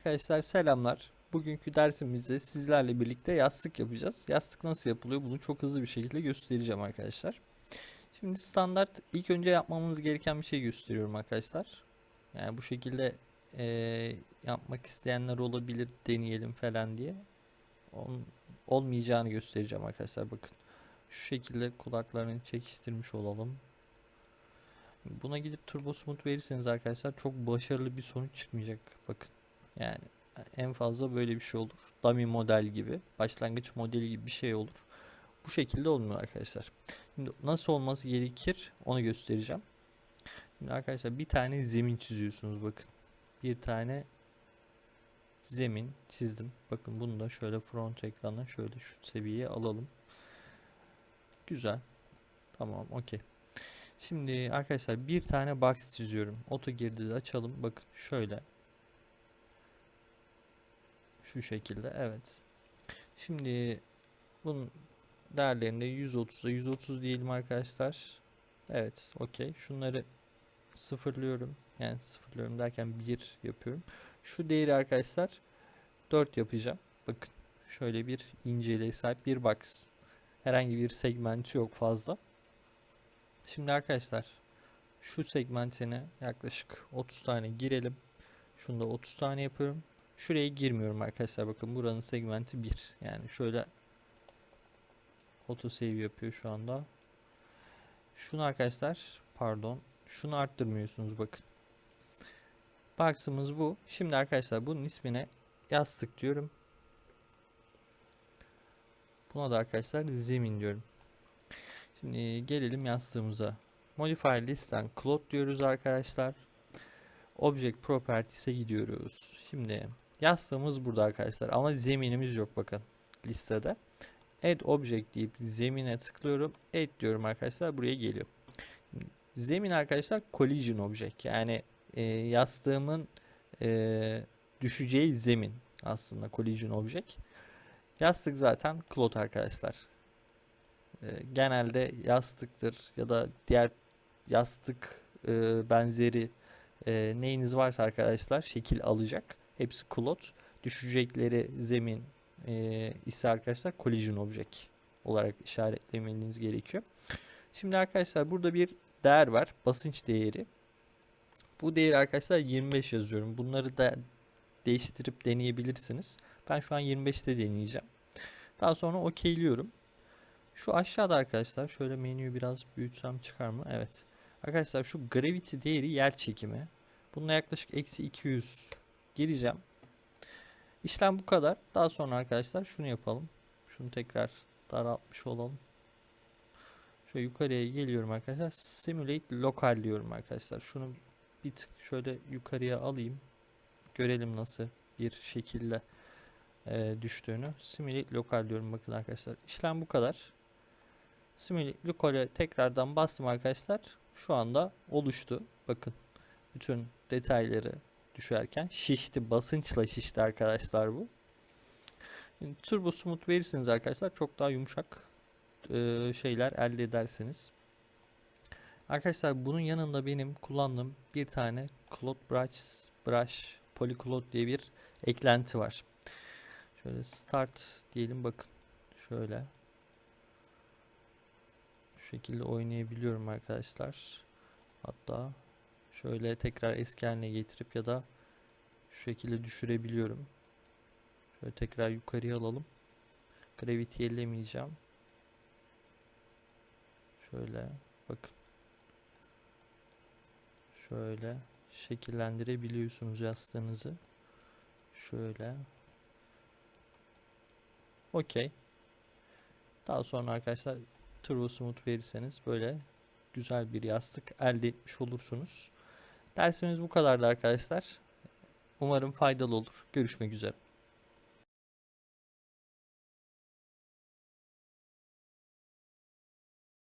Arkadaşlar selamlar. Bugünkü dersimizde sizlerle birlikte yastık yapacağız. Yastık nasıl yapılıyor bunu çok hızlı bir şekilde göstereceğim arkadaşlar. Şimdi standart ilk önce yapmamız gereken bir şey gösteriyorum arkadaşlar. Yani bu şekilde eee, yapmak isteyenler olabilir deneyelim falan diye. Ol- olmayacağını göstereceğim arkadaşlar bakın. Şu şekilde kulaklarını çekiştirmiş olalım. Buna gidip turbo smooth verirseniz arkadaşlar çok başarılı bir sonuç çıkmayacak. Bakın. Yani en fazla böyle bir şey olur. Dummy model gibi, başlangıç modeli gibi bir şey olur. Bu şekilde olmuyor arkadaşlar. Şimdi nasıl olması gerekir onu göstereceğim. Şimdi arkadaşlar bir tane zemin çiziyorsunuz bakın. Bir tane zemin çizdim. Bakın bunu da şöyle front ekrana şöyle şu seviyeye alalım. Güzel. Tamam okey. Şimdi arkadaşlar bir tane box çiziyorum. AutoGird'i de açalım. Bakın şöyle. Şu şekilde evet. Şimdi bunun değerlerinde 130'a 130 diyelim arkadaşlar. Evet okey. Şunları sıfırlıyorum. Yani sıfırlıyorum derken 1 yapıyorum. Şu değeri arkadaşlar 4 yapacağım. Bakın şöyle bir inceliğe sahip bir box. Herhangi bir segmenti yok fazla. Şimdi arkadaşlar şu segmentine yaklaşık 30 tane girelim. Şunda 30 tane yapıyorum. Şuraya girmiyorum arkadaşlar. Bakın buranın segmenti 1. Yani şöyle auto save yapıyor şu anda. Şunu arkadaşlar pardon. Şunu arttırmıyorsunuz bakın. Box'ımız bu. Şimdi arkadaşlar bunun ismine yastık diyorum. Buna da arkadaşlar zemin diyorum. Şimdi gelelim yastığımıza. Modifier list'ten cloud diyoruz arkadaşlar. Object Properties'e gidiyoruz. Şimdi yastığımız burada arkadaşlar ama zeminimiz yok bakın listede. Add Object deyip zemine tıklıyorum. Add diyorum arkadaşlar buraya geliyor. Zemin arkadaşlar collision object yani e, yastığımın e, düşeceği zemin aslında collision object. Yastık zaten cloud arkadaşlar. E, genelde yastıktır ya da diğer yastık e, benzeri e, neyiniz varsa arkadaşlar şekil alacak. Hepsi klot. Düşecekleri zemin e, ise arkadaşlar collision object olarak işaretlemeniz gerekiyor. Şimdi arkadaşlar burada bir değer var. Basınç değeri. Bu değeri arkadaşlar 25 yazıyorum. Bunları da değiştirip deneyebilirsiniz. Ben şu an 25'te deneyeceğim. Daha sonra okeyliyorum. Şu aşağıda arkadaşlar şöyle menüyü biraz büyütsem çıkar mı? Evet. Arkadaşlar şu gravity değeri yer çekimi. Bununla yaklaşık eksi 200 gireceğim. İşlem bu kadar. Daha sonra arkadaşlar şunu yapalım. Şunu tekrar daraltmış olalım. Şöyle yukarıya geliyorum arkadaşlar. Simulate local diyorum arkadaşlar. Şunu bir tık şöyle yukarıya alayım. Görelim nasıl bir şekilde e, düştüğünü. Simulate local diyorum bakın arkadaşlar. İşlem bu kadar. Simulate local'e tekrardan bastım arkadaşlar. Şu anda oluştu. Bakın bütün detayları düşerken şişti. Basınçla şişti arkadaşlar bu. Şimdi turbo smooth verirseniz arkadaşlar çok daha yumuşak e, şeyler elde edersiniz. Arkadaşlar bunun yanında benim kullandığım bir tane Cloud Brush, Brush Polycloud diye bir eklenti var. Şöyle start diyelim bakın. Şöyle. Şu şekilde oynayabiliyorum arkadaşlar. Hatta şöyle tekrar eski haline getirip ya da şu şekilde düşürebiliyorum. Şöyle tekrar yukarıya alalım. Gravity ellemeyeceğim. Şöyle bakın. Şöyle şekillendirebiliyorsunuz yastığınızı. Şöyle. Okey. Daha sonra arkadaşlar Turbo Smooth verirseniz böyle güzel bir yastık elde etmiş olursunuz. Dersimiz bu kadardı arkadaşlar. Umarım faydalı olur. Görüşmek üzere.